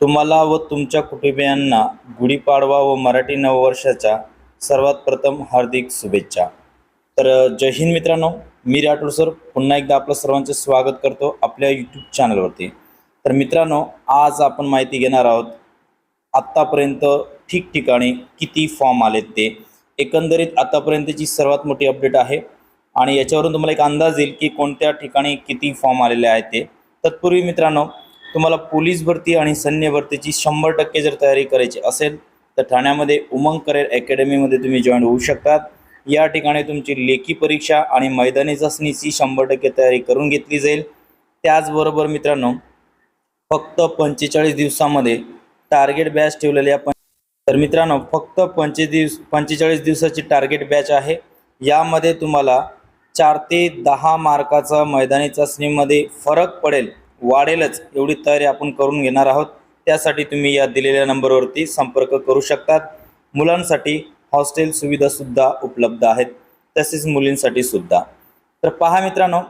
तुम्हाला व तुमच्या कुटुंबियांना गुढीपाडवा व मराठी नववर्षाच्या सर्वात प्रथम हार्दिक शुभेच्छा. तर जय हिंद मित्रांनो मी राठोड सर. पुन्हा एकदा आपलं सर्वांचं स्वागत करतो आपल्या यूट्यूब चॅनलवरती तर मित्रांनो आज आपण माहिती घेणार आहोत आत्तापर्यंत ठिकठिकाणी किती फॉर्म आलेत ते. एकंदरीत आतापर्यंतची सर्वात मोठी अपडेट आहे आणि याच्यावरून तुम्हाला एक अंदाज येईल की कोणत्या ठिकाणी किती फॉर्म आलेले आहेत ते. तत्पूर्वी मित्रांनो तुम्हाला पोलीस भरती आणि सैन्य भरतीची शंभर टक्के जर तयारी करायची असेल तर ठाण्यामध्ये उमंग करिअर अकॅडमीमध्ये तुम्ही जॉईन होऊ शकतात. या ठिकाणी तुमची लेखी परीक्षा आणि मैदानी चाचणीची शंभर टक्के तयारी करून घेतली जाईल. त्याचबरोबर मित्रांनो फक्त पंचेचाळीस दिवसामध्ये टार्गेट बॅच ठेवलेली आपण तर मित्रांनो फक्त पंचे दिवस पंचेचाळीस दिवसाची टार्गेट बॅच आहे. यामध्ये तुम्हाला चार ते दहा मार्काचा मैदानी चाचणीमध्ये फरक पडेल. वाढेलच एवढी तयारी आपण करून घेणार आहोत. त्यासाठी तुम्ही या दिलेल्या नंबरवरती संपर्क करू शकतात. मुलांसाठी हॉस्टेल सुविधासुद्धा उपलब्ध आहेत. तसेच मुलींसाठी सुद्धा. तर पहा मित्रांनो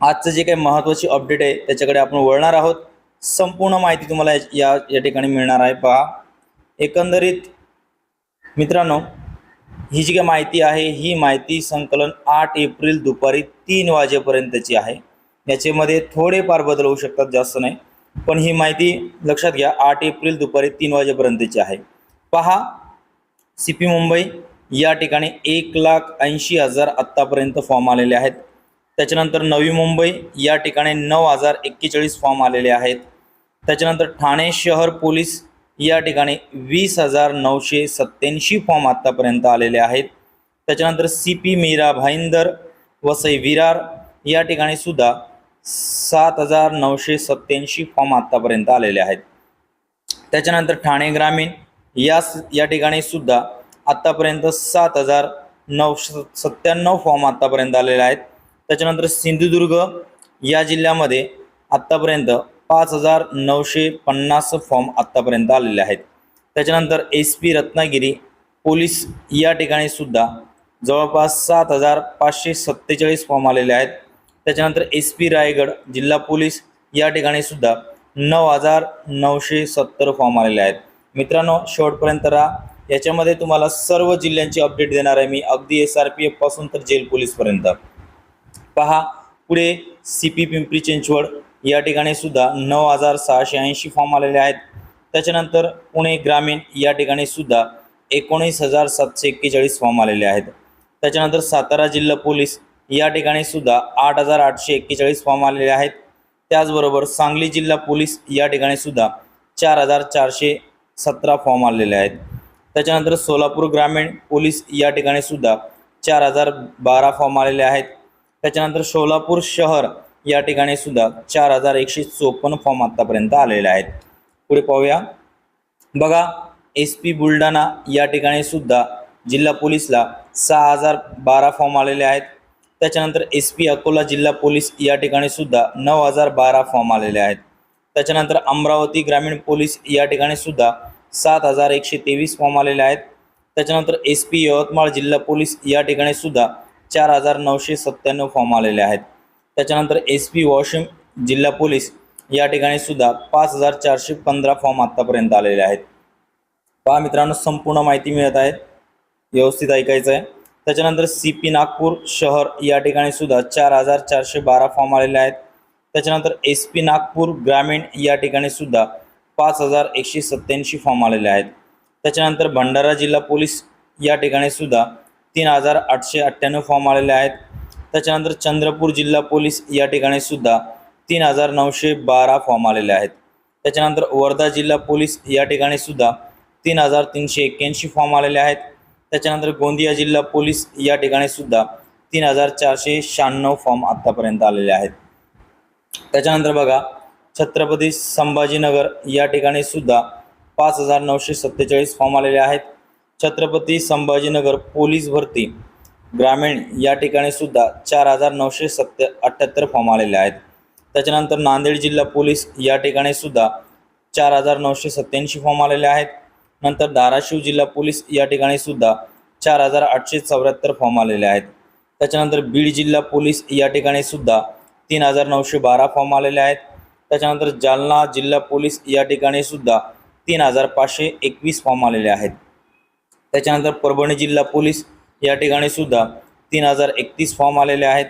आजचं जे काही महत्त्वाची अपडेट आहे त्याच्याकडे आपण वळणार आहोत. संपूर्ण माहिती तुम्हाला या- या या ठिकाणी मिळणार आहे. पहा एकंदरीत मित्रांनो ही जी काही माहिती आहे ही माहिती संकलन आठ एप्रिल दुपारी तीन वाजेपर्यंतची आहे. याच्यामध्ये थोडेफार बदल होऊ शकतात जास्त नाही. पण ही माहिती लक्षात घ्या आठ एप्रिल दुपारी तीन वाजेपर्यंतची आहे. पहा सी पी मुंबई या ठिकाणी एक लाख ऐंशी हजार आत्तापर्यंत फॉर्म आलेले आहेत. त्याच्यानंतर नवी मुंबई या ठिकाणी नऊ हजार एक्केचाळीस फॉर्म आलेले आहेत. त्याच्यानंतर ठाणे शहर पोलीस या ठिकाणी वीस हजार नऊशे सत्याऐंशी फॉर्म आत्तापर्यंत आलेले आहेत. त्याच्यानंतर सी पी मीरा भाईंदर वसई विरार या ठिकाणी सुद्धा सात हजार नऊशे सत्याऐंशी फॉर्म आत्तापर्यंत आलेले आहेत. त्याच्यानंतर ठाणे ग्रामीण या या ठिकाणी सुद्धा आत्तापर्यंत सात हजार नऊशे सत्त्याण्णव फॉर्म आत्तापर्यंत आलेले आहेत. त्याच्यानंतर सिंधुदुर्ग या जिल्ह्यामध्ये आत्तापर्यंत पाच हजार नऊशे पन्नास फॉर्म आत्तापर्यंत आलेले आहेत. त्याच्यानंतर एस पी रत्नागिरी पोलीस या ठिकाणी सुद्धा जवळपास सात हजार पाचशे सत्तेचाळीस फॉर्म आलेले आहेत. त्याच्यानंतर एस पी रायगड जिल्हा पोलीस या ठिकाणी सुद्धा नऊ हजार नऊशे सत्तर फॉर्म आलेले आहेत. मित्रांनो शेवटपर्यंत राहा. याच्यामध्ये तुम्हाला सर्व जिल्ह्यांची अपडेट देणार आहे मी. अगदी एस आर पी एफपासून तर जेल पोलीसपर्यंत पहा पुढे सी पी पिंपरी चिंचवड या ठिकाणी सुद्धा नऊ हजार सहाशे ऐंशी फॉर्म आलेले आहेत. त्याच्यानंतर पुणे ग्रामीण या ठिकाणी सुद्धा एकोणीस हजार सातशे एक्केचाळीस फॉर्म आलेले आहेत. त्याच्यानंतर सातारा जिल्हा पोलीस या ठिकाणी सुद्धा आठ हजार आठशे एक्केचाळीस फॉर्म आलेले आहेत. त्याचबरोबर सांगली जिल्हा पोलीस या ठिकाणी सुद्धा चार हजार चारशे सतरा फॉर्म आलेले आहेत. त्याच्यानंतर सोलापूर ग्रामीण पोलीस या ठिकाणी सुद्धा चार हजार बारा फॉर्म आलेले आहेत. त्याच्यानंतर सोलापूर शहर या ठिकाणी सुद्धा चार हजार एकशे चोपन्न फॉर्म आत्तापर्यंत आलेले आहेत. पुढे पाहूया. बघा एस पी बुलढाणा या ठिकाणी सुद्धा जिल्हा पोलीसला सहा हजार बारा फॉर्म आलेले आहेत. त्याच्यानंतर एस पी अकोला जिल्हा पोलीस या ठिकाणी सुद्धा नऊ हजार बारा फॉर्म आलेले आहेत. त्याच्यानंतर अमरावती ग्रामीण पोलीस या ठिकाणी सुद्धा सात हजार एकशे तेवीस फॉर्म आलेले आहेत. त्याच्यानंतर एस पी यवतमाळ जिल्हा पोलीस या ठिकाणी सुद्धा चार हजार नऊशे सत्त्याण्णव फॉर्म आलेले आहेत. त्याच्यानंतर एस पी वॉशिम जिल्हा पोलीस या ठिकाणी सुद्धा पाच हजार चारशे पंधरा फॉर्म आत्तापर्यंत आलेले आहेत. पहा मित्रांनो संपूर्ण माहिती मिळत आहे. व्यवस्थित ऐकायचं आहे. त्याच्यानंतर सी पी नागपूर शहर या ठिकाणी सुद्धा चार हजार चारशे बारा फॉर्म आलेले आहेत. त्याच्यानंतर एस पी नागपूर ग्रामीण या ठिकाणी सुद्धा पाच हजार एकशे सत्त्याऐंशी फॉर्म आलेले आहेत. त्याच्यानंतर भंडारा जिल्हा पोलीस या ठिकाणी सुद्धा तीन हजार आठशे अठ्ठ्याण्णव फॉर्म आलेले आहेत. त्याच्यानंतर चंद्रपूर जिल्हा पोलीस या ठिकाणी सुद्धा तीन हजार नऊशे बारा फॉर्म आलेले आहेत. त्याच्यानंतर वर्धा जिल्हा पोलीस या ठिकाणी सुद्धा तीन हजार तीनशे एक्क्याऐंशी फॉर्म आलेले आहेत. त्याच्यानंतर गोंदिया जिल्हा पोलीस या ठिकाणी सुद्धा तीन हजार चारशे शहाण्णव फॉर्म आत्तापर्यंत आलेले आहेत. त्याच्यानंतर बघा छत्रपती संभाजीनगर या ठिकाणी सुद्धा पाच हजार नऊशे सत्तेचाळीस फॉर्म आलेले आहेत. छत्रपती संभाजीनगर पोलीस भरती ग्रामीण या ठिकाणी सुद्धा चार हजार नऊशे सत्ते अठ्ठ्याहत्तर फॉर्म आलेले आहेत. त्याच्यानंतर नांदेड जिल्हा पोलीस या ठिकाणी सुद्धा चार हजार नऊशे सत्याऐंशी फॉर्म आलेले आहेत. नंतर धाराशिव जिल्हा पोलीस या ठिकाणी सुद्धा चार हजार आठशे चौऱ्याहत्तर फॉर्म आलेले आहेत. त्याच्यानंतर बीड जिल्हा पोलीस या ठिकाणी सुद्धा तीन हजार नऊशे बारा फॉर्म आलेले आहेत. त्याच्यानंतर जालना जिल्हा पोलीस या ठिकाणी सुद्धा तीन हजार पाचशे एकवीस फॉर्म आलेले आहेत. त्याच्यानंतर परभणी जिल्हा पोलीस या ठिकाणी सुद्धा तीन हजार एकतीस फॉर्म आलेले आहेत.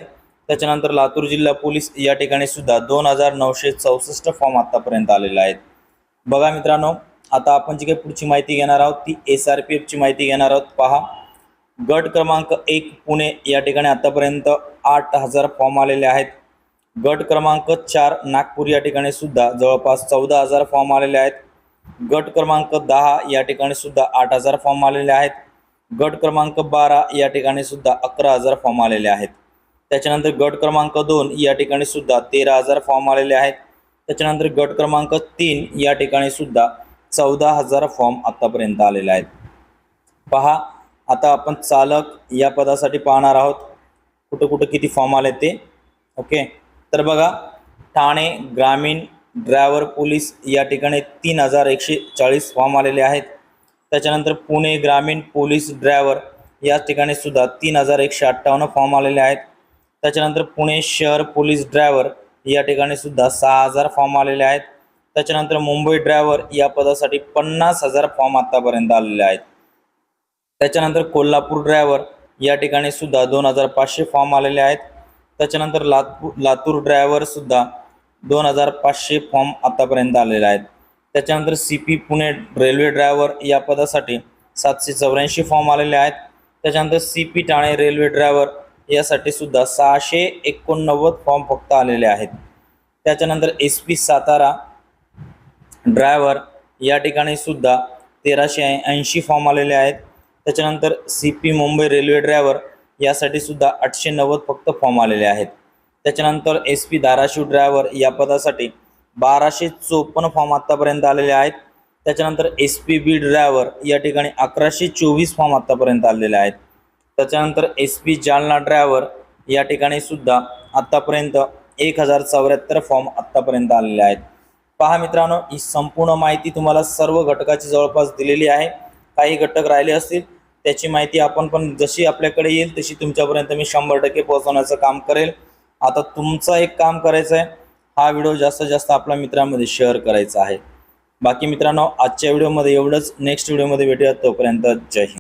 त्याच्यानंतर लातूर जिल्हा पोलीस या ठिकाणी सुद्धा दोन हजार नऊशे चौसष्ट फॉर्म आत्तापर्यंत आलेले आहेत. बघा मित्रांनो आता आपण जी काही पुढची माहिती घेणार आहोत ती एस आर पी एफची माहिती घेणार आहोत. पहा गट क्रमांक एक पुणे या ठिकाणी आतापर्यंत आठ हजार फॉर्म आलेले आहेत. गट क्रमांक चार नागपूर या ठिकाणी सुद्धा जवळपास चौदा हजार फॉर्म आलेले आहेत. गट क्रमांक दहा या ठिकाणी सुद्धा आठ हजार फॉर्म आलेले आहेत. गट क्रमांक बारा या ठिकाणी सुद्धा अकरा हजार फॉर्म आलेले आहेत. त्याच्यानंतर गट क्रमांक दोन या ठिकाणी सुद्धा तेरा हजार फॉर्म आलेले आहेत. त्याच्यानंतर गट क्रमांक तीन या ठिकाणी सुद्धा चौदा हजार फॉर्म आत्तापर्यंत आलेले आहेत. पहा आता आपण चालक या पदासाठी पाहणार आहोत. कुठं कुठं किती फॉर्म आले ते. ओके? तर बघा ठाणे ग्रामीण ड्रायव्हर पोलीस या ठिकाणी तीन हजार एकशे चाळीस फॉर्म आलेले आहेत. त्याच्यानंतर पुणे ग्रामीण पोलीस ड्रायव्हर या ठिकाणी सुद्धा तीन हजार एकशे अठ्ठावन्न फॉर्म आलेले आहेत. त्याच्यानंतर पुणे शहर पोलीस ड्रायव्हर या ठिकाणी सुद्धा सहा हजार फॉर्म आलेले आहेत. त्याच्यानंतर मुंबई ड्रायव्हर या पदासाठी पन्नास हजार फॉर्म आत्तापर्यंत आलेले आहेत. त्याच्यानंतर कोल्हापूर ड्रायव्हर या ठिकाणी सुद्धा दोन हजार पाचशे फॉर्म आलेले आहेत. त्याच्यानंतर लातूर लातूर ड्रायव्हर सुद्धा दोन हजार पाचशे फॉर्म आतापर्यंत आलेले आहेत. त्याच्यानंतर C P Pune railway driver या पदासाठी सातशे चौऱ्याऐंशी फॉर्म आलेले आहेत. त्याच्यानंतर C P Thane railway driver यासाठी सुद्धा सहाशे एकोणनव्वद फॉर्म फक्त आलेले आहेत. त्याच्यानंतर एस पी सातारा ड्रायव्हर या ठिकाणी सुद्धा तेराशे ऐंशी फॉर्म आलेले आहेत. त्याच्यानंतर C P Mumbai railway driver यासाठी सुद्धा आठशे नव्वद फक्त फॉर्म आलेले आहेत. त्याच्यानंतर एस पी धाराशिव ड्रायव्हर या पदासाठी बाराशे चोपन्न फॉर्म आत्तापर्यंत आलेले आहेत. त्याच्यानंतर एस पी बी ड्रायव्हर या ठिकाणी अकराशे चोवीस फॉर्म आत्तापर्यंत आलेले आहेत. त्याच्यानंतर एस पी जालना ड्रायव्हर या ठिकाणी सुद्धा आत्तापर्यंत एक हजार चौऱ्याहत्तर फॉर्म आत्तापर्यंत आलेले आहेत. पहा मित्रांनो ही संपूर्ण माहिती तुम्हाला सर्व घटकाची जवळपास दिलेली आहे. काही घटक राहिले असतील त्याची माहिती आपण पण जशी आपल्याकडे येईल तशी तुमच्यापर्यंत मी शंभर टक्के पोहोचवण्याचं काम करेल. आता तुमचं एक काम करायचं आहे हा व्हिडिओ जास्तीत जास्त आपल्या मित्रांमध्ये शेअर करायचा आहे. बाकी मित्रांनो आजच्या व्हिडिओमध्ये एवढंच. नेक्स्ट व्हिडिओमध्ये भेटूया तोपर्यंत जय हिंद.